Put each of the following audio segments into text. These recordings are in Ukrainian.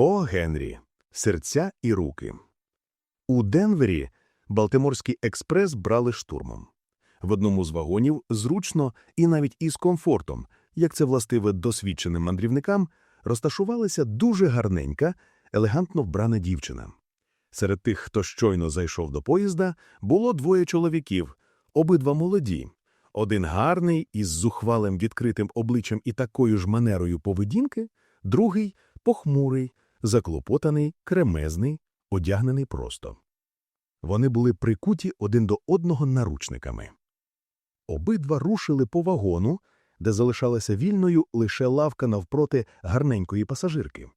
О. Генрі. Серця і руки. У Денвері Балтиморський експрес брали штурмом. В одному з вагонів зручно і навіть із комфортом, як це властиве досвідченим мандрівникам, розташувалася дуже гарненька, елегантно вбрана дівчина. Серед тих, хто щойно зайшов до поїзда, було двоє чоловіків, обидва молоді. Один гарний, із зухвалим відкритим обличчям і такою ж манерою поведінки, другий похмурий, заклопотаний, кремезний, одягнений просто. Вони були прикуті один до одного наручниками. Обидва рушили по вагону, де залишалася вільною лише лавка навпроти гарненької пасажирки.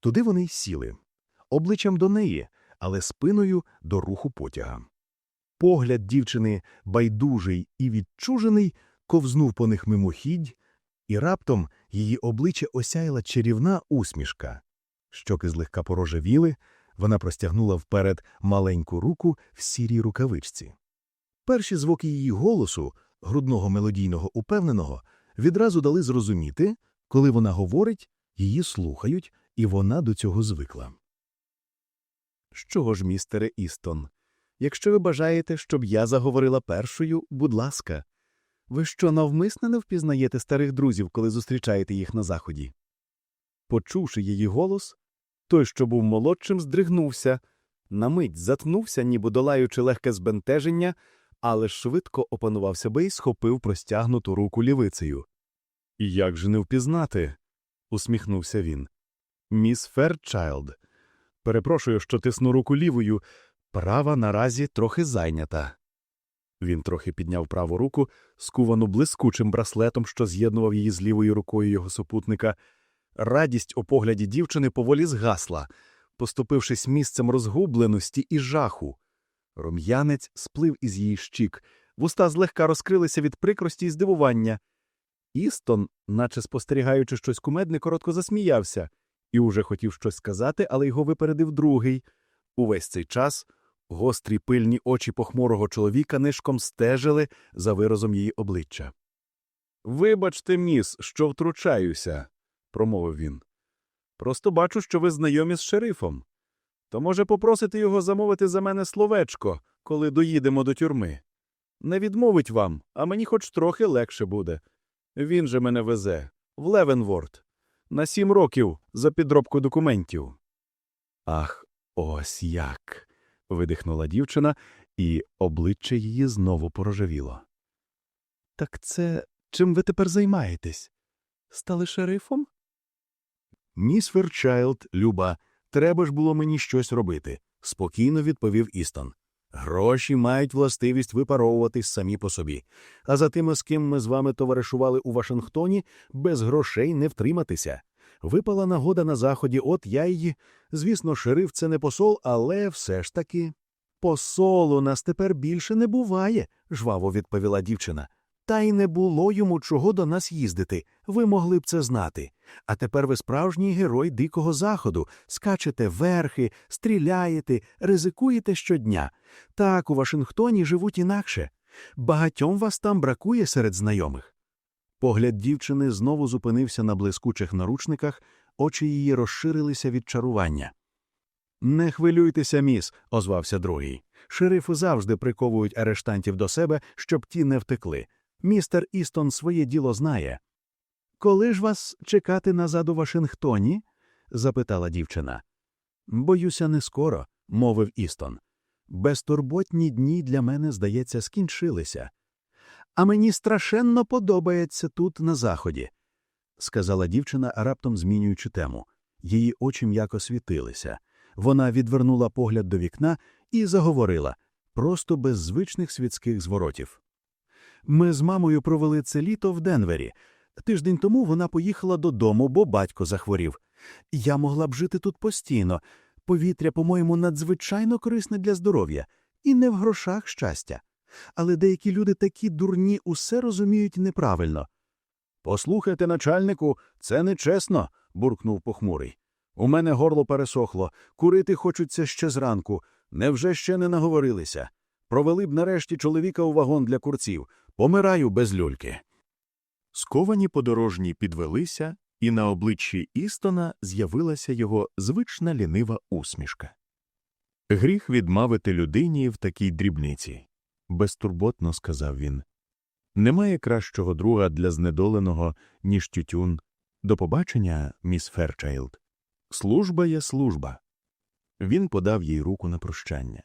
Туди вони й сіли, обличчям до неї, але спиною до руху потяга. Погляд дівчини, байдужий і відчужений, ковзнув по них мимохідь, і раптом її обличчя осяяла чарівна усмішка. Щоки злегка порожевіли, вона простягнула вперед маленьку руку в сірій рукавичці. Перші звуки її голосу, грудного мелодійного упевненого, відразу дали зрозуміти, коли вона говорить, її слухають, і вона до цього звикла. Що ж, містере Істон, якщо ви бажаєте, щоб я заговорила першою, будь ласка. Ви що, навмисне не впізнаєте старих друзів, коли зустрічаєте їх на заході? Почувши її голос, той, що був молодшим, здригнувся, на мить затнувся, ніби долаючи легке збентеження, але швидко опанував себе і схопив простягнуту руку лівицею. І як же не впізнати? усміхнувся він. Міс Ферчайлд. Перепрошую, що тисну руку лівою. Права наразі трохи зайнята. Він трохи підняв праву руку, скувану блискучим браслетом, що з'єднував її з лівою рукою його супутника. Радість у погляді дівчини поволі згасла, поступившись місцем розгубленості і жаху. Рум'янець сплив із її щік, вуста злегка розкрилися від прикрості і здивування. Істон, наче спостерігаючи щось кумедне, коротко засміявся і уже хотів щось сказати, але його випередив другий. Увесь цей час гострі пильні очі похмурого чоловіка нишком стежили за виразом її обличчя. Вибачте, міс, що втручаюся, промовив він. Просто бачу, що ви знайомі з шерифом. То, може, попросити його замовити за мене словечко, коли доїдемо до тюрми. Не відмовить вам, а мені хоч трохи легше буде. Він же мене везе в Левенворд. На сім років за підробку документів. Ах, ось як. видихнула дівчина, і обличчя її знову порожевіло. Так це чим ви тепер займаєтесь? Стали шерифом? Міс Ферчайлд, Люба, треба ж було мені щось робити, спокійно відповів Істон. Гроші мають властивість випаровуватись самі по собі. А за тими, з ким ми з вами товаришували у Вашингтоні, без грошей не втриматися. Випала нагода на заході, от я її. Звісно, шериф це не посол, але все ж таки. Посол у нас тепер більше не буває, жваво відповіла дівчина. Та й не було йому чого до нас їздити. Ви могли б це знати. А тепер ви справжній герой дикого заходу, скачете верхи, стріляєте, ризикуєте щодня. Так, у Вашингтоні живуть інакше. Багатьом вас там бракує серед знайомих. Погляд дівчини знову зупинився на блискучих наручниках, очі її розширилися від чарування. Не хвилюйтеся, міс, озвався другий. Шерифи завжди приковують арештантів до себе, щоб ті не втекли. Містер Істон своє діло знає. Коли ж вас чекати назад у Вашингтоні? запитала дівчина. Боюся, не скоро, мовив Істон. Безтурботні дні для мене, здається, скінчилися. А мені страшенно подобається тут, на заході, сказала дівчина, раптом змінюючи тему. Її очі м'яко світилися. Вона відвернула погляд до вікна і заговорила просто без звичних світських зворотів. Ми з мамою провели це літо в Денвері. Тиждень тому вона поїхала додому, бо батько захворів. Я могла б жити тут постійно. Повітря, по-моєму, надзвичайно корисне для здоров'я, і не в грошах щастя. Але деякі люди такі дурні усе розуміють неправильно. Послухайте, начальнику, це нечесно, буркнув похмурий. У мене горло пересохло, курити хочуться ще зранку. Невже ще не наговорилися? Провели б нарешті чоловіка у вагон для курців. Помираю без люльки. Сковані подорожні підвелися і на обличчі Істона з'явилася його звична лінива усмішка. Гріх відмовити людині в такій дрібниці, безтурботно сказав він. Немає кращого друга для знедоленого, ніж тютюн. До побачення, міс Ферчайлд. Служба є служба. Він подав їй руку на прощання.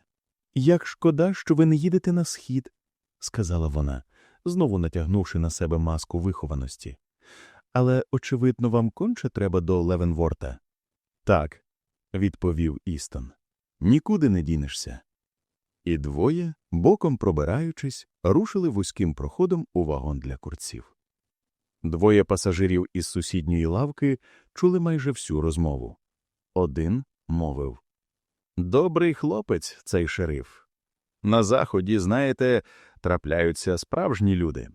Як шкода, що ви не їдете на схід, сказала вона, знову натягнувши на себе маску вихованості. Але, очевидно, вам конче треба до Левенворта. Так, відповів Істон. Нікуди не дінешся. І двоє, боком пробираючись, рушили вузьким проходом у вагон для курців. Двоє пасажирів із сусідньої лавки чули майже всю розмову. Один мовив Добрий хлопець, цей шериф. На заході, знаєте, трапляються справжні люди.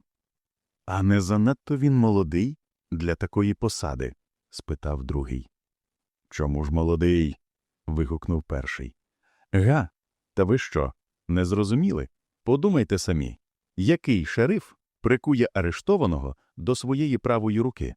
А не занадто він молодий для такої посади? спитав другий. Чому ж молодий? вигукнув перший. Га, та ви що, не зрозуміли? Подумайте самі, який шериф прикує арештованого до своєї правої руки?